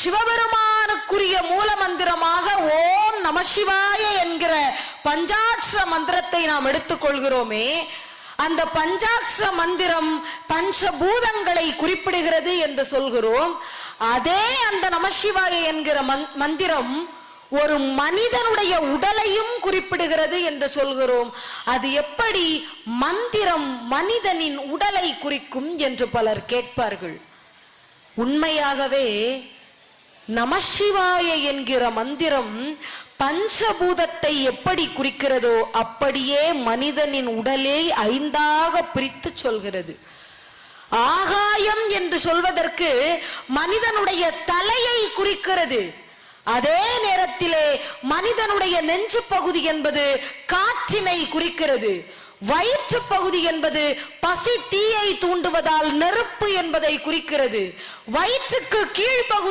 சிவபெருமானுக்குரிய மூல மந்திரமாக ஓம் நமசிவாய என்கிற பஞ்சாட்சர மந்திரத்தை நாம் எடுத்துக்கொள்கிறோமே அந்த பஞ்சாட்சர மந்திரம் பஞ்சபூதங்களை குறிப்பிடுகிறது என்று சொல்கிறோம். அதே அந்த நமசிவாய என்கிற மந்திரம் ஒரு மனிதனுடைய உடலையும் குறிப்பிடுகிறது என்று சொல்கிறோம். அது எப்படி மந்திரம் மனிதனின் உடலை குறிக்கும் என்று பலர் கேட்பார்கள். உண்மையாகவே நமசிவாய என்கிற மந்திரம் பஞ்சபூதத்தை எப்படி குறிக்கிறதோ அப்படியே மனிதனின் உடலை ஐந்தாக பிரித்து சொல்கிறது. ஆகாயம் என்று சொல்வதற்கு மனிதனுடைய தலையை குறிக்கிறது. அதே நேரத்திலே மனிதனுடைய நெஞ்சு பகுதி என்பது காற்றினை குறிக்கிறது. வயிற்று பகுதி என்பது பசி தீயை தூண்டுவதால் நெருப்பு என்பதை குறிக்கிறது. வயிற்றுக்கு கீழ்ப்பகுதி